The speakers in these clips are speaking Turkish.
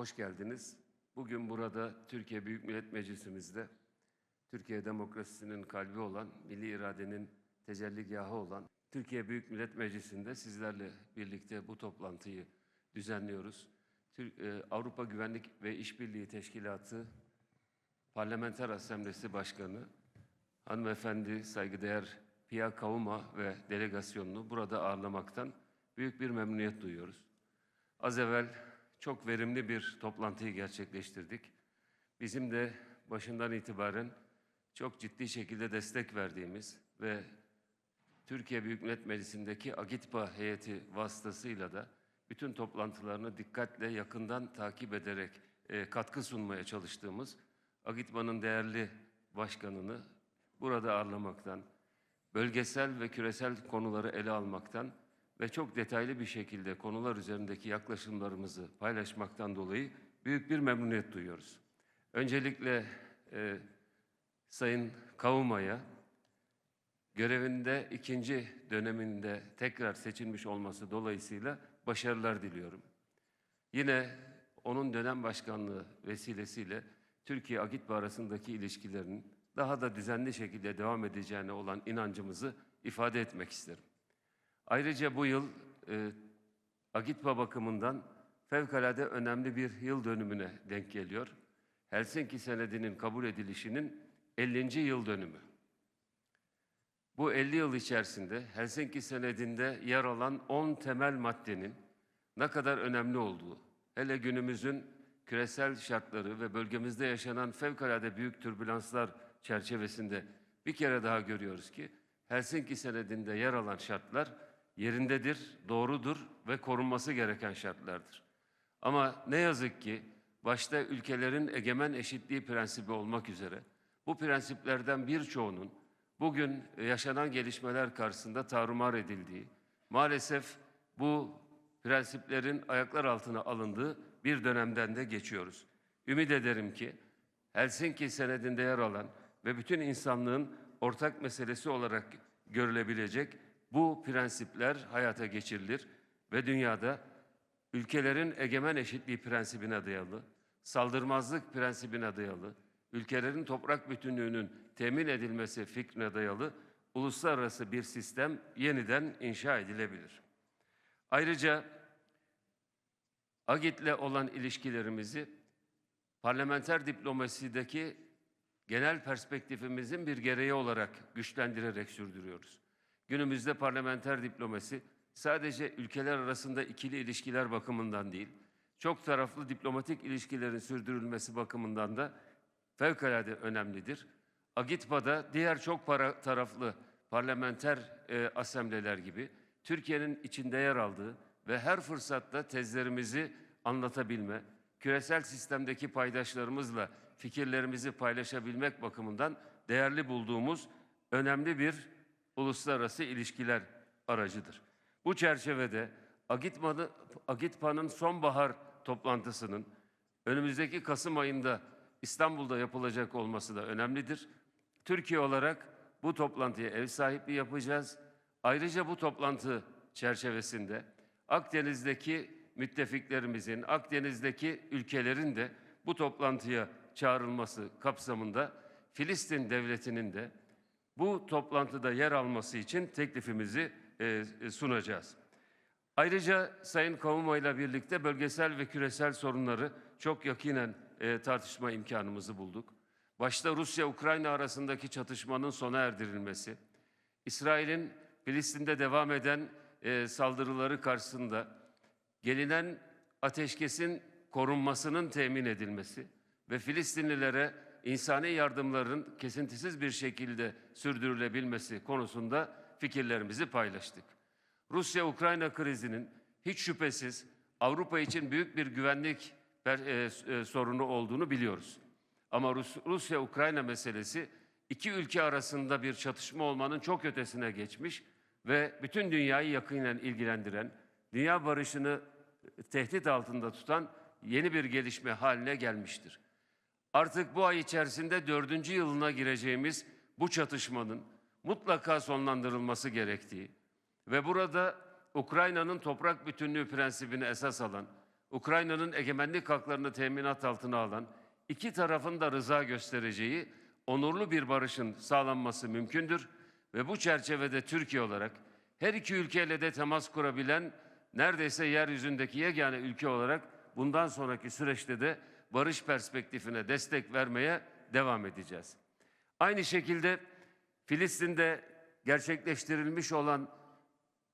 hoş geldiniz. Bugün burada Türkiye Büyük Millet Meclisimizde Türkiye demokrasisinin kalbi olan, milli iradenin tecelligahı olan Türkiye Büyük Millet Meclisi'nde sizlerle birlikte bu toplantıyı düzenliyoruz. Tür- e, Avrupa Güvenlik ve İşbirliği Teşkilatı Parlamenter Asamblesi Başkanı hanımefendi saygıdeğer Pia Kauma ve delegasyonunu burada ağırlamaktan büyük bir memnuniyet duyuyoruz. Az evvel çok verimli bir toplantıyı gerçekleştirdik. Bizim de başından itibaren çok ciddi şekilde destek verdiğimiz ve Türkiye Büyük Millet Meclisi'ndeki AGİTBA heyeti vasıtasıyla da bütün toplantılarını dikkatle yakından takip ederek e, katkı sunmaya çalıştığımız AGİTBA'nın değerli başkanını burada ağırlamaktan, bölgesel ve küresel konuları ele almaktan ve çok detaylı bir şekilde konular üzerindeki yaklaşımlarımızı paylaşmaktan dolayı büyük bir memnuniyet duyuyoruz. Öncelikle e, Sayın Kavuma'ya görevinde ikinci döneminde tekrar seçilmiş olması dolayısıyla başarılar diliyorum. Yine onun dönem başkanlığı vesilesiyle Türkiye Agitba arasındaki ilişkilerin daha da düzenli şekilde devam edeceğine olan inancımızı ifade etmek isterim. Ayrıca bu yıl e, Agitba bakımından fevkalade önemli bir yıl dönümüne denk geliyor. Helsinki senedinin kabul edilişinin 50. yıl dönümü. Bu 50 yıl içerisinde Helsinki senedinde yer alan 10 temel maddenin ne kadar önemli olduğu, hele günümüzün küresel şartları ve bölgemizde yaşanan fevkalade büyük türbülanslar çerçevesinde bir kere daha görüyoruz ki Helsinki senedinde yer alan şartlar yerindedir, doğrudur ve korunması gereken şartlardır. Ama ne yazık ki başta ülkelerin egemen eşitliği prensibi olmak üzere bu prensiplerden birçoğunun bugün yaşanan gelişmeler karşısında tarumar edildiği, maalesef bu prensiplerin ayaklar altına alındığı bir dönemden de geçiyoruz. Ümit ederim ki Helsinki senedinde yer alan ve bütün insanlığın ortak meselesi olarak görülebilecek bu prensipler hayata geçirilir ve dünyada ülkelerin egemen eşitliği prensibine dayalı, saldırmazlık prensibine dayalı, ülkelerin toprak bütünlüğünün temin edilmesi fikrine dayalı uluslararası bir sistem yeniden inşa edilebilir. Ayrıca AGİT'le olan ilişkilerimizi parlamenter diplomasideki genel perspektifimizin bir gereği olarak güçlendirerek sürdürüyoruz. Günümüzde parlamenter diplomasi sadece ülkeler arasında ikili ilişkiler bakımından değil, çok taraflı diplomatik ilişkilerin sürdürülmesi bakımından da fevkalade önemlidir. AGİTBA'da diğer çok para taraflı parlamenter e, asembleler gibi Türkiye'nin içinde yer aldığı ve her fırsatta tezlerimizi anlatabilme, küresel sistemdeki paydaşlarımızla fikirlerimizi paylaşabilmek bakımından değerli bulduğumuz önemli bir uluslararası ilişkiler aracıdır. Bu çerçevede Agitpa'nın sonbahar toplantısının önümüzdeki Kasım ayında İstanbul'da yapılacak olması da önemlidir. Türkiye olarak bu toplantıya ev sahipliği yapacağız. Ayrıca bu toplantı çerçevesinde Akdeniz'deki müttefiklerimizin, Akdeniz'deki ülkelerin de bu toplantıya çağrılması kapsamında Filistin devletinin de bu toplantıda yer alması için teklifimizi e, e, sunacağız. Ayrıca Sayın Kavuma ile birlikte bölgesel ve küresel sorunları çok yakinen e, tartışma imkanımızı bulduk. Başta Rusya-Ukrayna arasındaki çatışmanın sona erdirilmesi, İsrail'in Filistin'de devam eden e, saldırıları karşısında gelinen ateşkesin korunmasının temin edilmesi ve Filistinlilere insani yardımların kesintisiz bir şekilde sürdürülebilmesi konusunda fikirlerimizi paylaştık. Rusya-Ukrayna krizinin hiç şüphesiz Avrupa için büyük bir güvenlik e, e, sorunu olduğunu biliyoruz. Ama Rus- Rusya-Ukrayna meselesi iki ülke arasında bir çatışma olmanın çok ötesine geçmiş ve bütün dünyayı yakinen ilgilendiren, dünya barışını tehdit altında tutan yeni bir gelişme haline gelmiştir. Artık bu ay içerisinde dördüncü yılına gireceğimiz bu çatışmanın mutlaka sonlandırılması gerektiği ve burada Ukrayna'nın toprak bütünlüğü prensibini esas alan, Ukrayna'nın egemenlik haklarını teminat altına alan iki tarafın da rıza göstereceği onurlu bir barışın sağlanması mümkündür ve bu çerçevede Türkiye olarak her iki ülkeyle de temas kurabilen neredeyse yeryüzündeki yegane ülke olarak bundan sonraki süreçte de barış perspektifine destek vermeye devam edeceğiz. Aynı şekilde Filistin'de gerçekleştirilmiş olan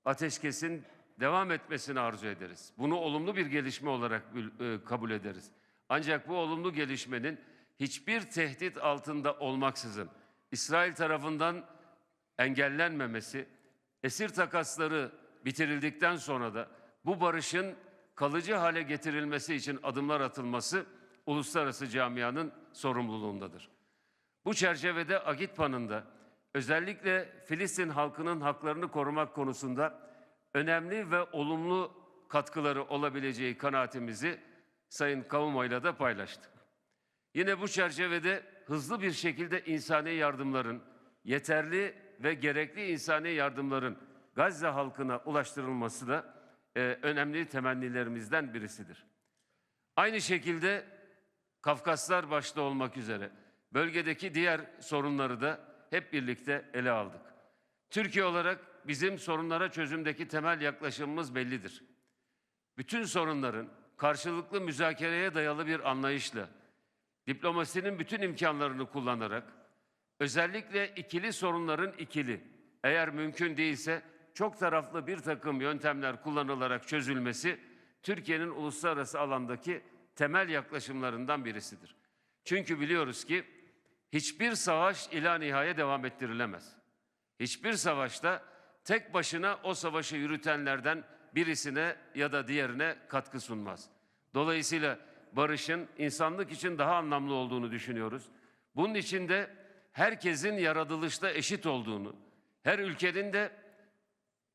ateşkesin devam etmesini arzu ederiz. Bunu olumlu bir gelişme olarak e, kabul ederiz. Ancak bu olumlu gelişmenin hiçbir tehdit altında olmaksızın İsrail tarafından engellenmemesi, esir takasları bitirildikten sonra da bu barışın kalıcı hale getirilmesi için adımlar atılması uluslararası camianın sorumluluğundadır. Bu çerçevede Agitpa'nın da özellikle Filistin halkının haklarını korumak konusunda önemli ve olumlu katkıları olabileceği kanaatimizi Sayın Kavumoy'la da paylaştık. Yine bu çerçevede hızlı bir şekilde insani yardımların, yeterli ve gerekli insani yardımların Gazze halkına ulaştırılması da e, önemli temennilerimizden birisidir. Aynı şekilde Kafkaslar başta olmak üzere bölgedeki diğer sorunları da hep birlikte ele aldık. Türkiye olarak bizim sorunlara çözümdeki temel yaklaşımımız bellidir. Bütün sorunların karşılıklı müzakereye dayalı bir anlayışla, diplomasinin bütün imkanlarını kullanarak, özellikle ikili sorunların ikili, eğer mümkün değilse çok taraflı bir takım yöntemler kullanılarak çözülmesi, Türkiye'nin uluslararası alandaki temel yaklaşımlarından birisidir. Çünkü biliyoruz ki hiçbir savaş ila nihaya devam ettirilemez. Hiçbir savaşta tek başına o savaşı yürütenlerden birisine ya da diğerine katkı sunmaz. Dolayısıyla barışın insanlık için daha anlamlı olduğunu düşünüyoruz. Bunun için de herkesin yaratılışta eşit olduğunu, her ülkenin de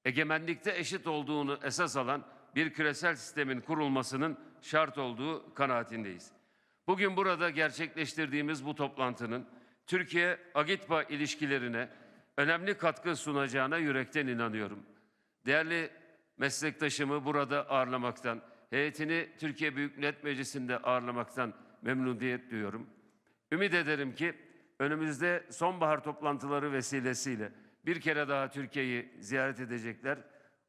egemenlikte eşit olduğunu esas alan bir küresel sistemin kurulmasının şart olduğu kanaatindeyiz. Bugün burada gerçekleştirdiğimiz bu toplantının Türkiye-Agitpa ilişkilerine önemli katkı sunacağına yürekten inanıyorum. Değerli meslektaşımı burada ağırlamaktan, heyetini Türkiye Büyük Millet Meclisi'nde ağırlamaktan memnuniyet duyuyorum. Ümit ederim ki önümüzde sonbahar toplantıları vesilesiyle bir kere daha Türkiye'yi ziyaret edecekler.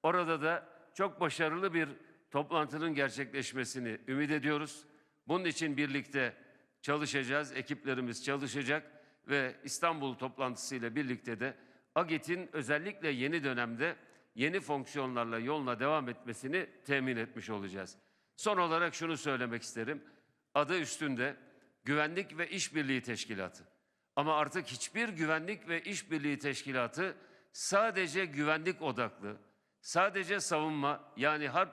Orada da çok başarılı bir toplantının gerçekleşmesini ümit ediyoruz. Bunun için birlikte çalışacağız, ekiplerimiz çalışacak ve İstanbul toplantısıyla birlikte de AGİT'in özellikle yeni dönemde yeni fonksiyonlarla yoluna devam etmesini temin etmiş olacağız. Son olarak şunu söylemek isterim. Adı üstünde Güvenlik ve İşbirliği Teşkilatı. Ama artık hiçbir güvenlik ve işbirliği teşkilatı sadece güvenlik odaklı, sadece savunma yani harp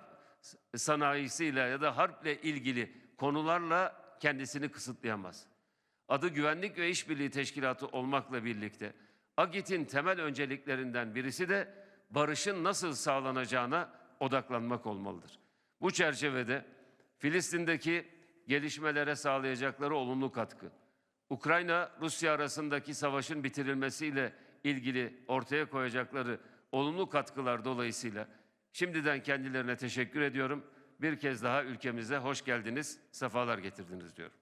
sanayisiyle ya da harple ilgili konularla kendisini kısıtlayamaz. Adı Güvenlik ve İşbirliği Teşkilatı olmakla birlikte AGİT'in temel önceliklerinden birisi de barışın nasıl sağlanacağına odaklanmak olmalıdır. Bu çerçevede Filistin'deki gelişmelere sağlayacakları olumlu katkı, Ukrayna-Rusya arasındaki savaşın bitirilmesiyle ilgili ortaya koyacakları olumlu katkılar dolayısıyla şimdiden kendilerine teşekkür ediyorum. Bir kez daha ülkemize hoş geldiniz, sefalar getirdiniz diyorum.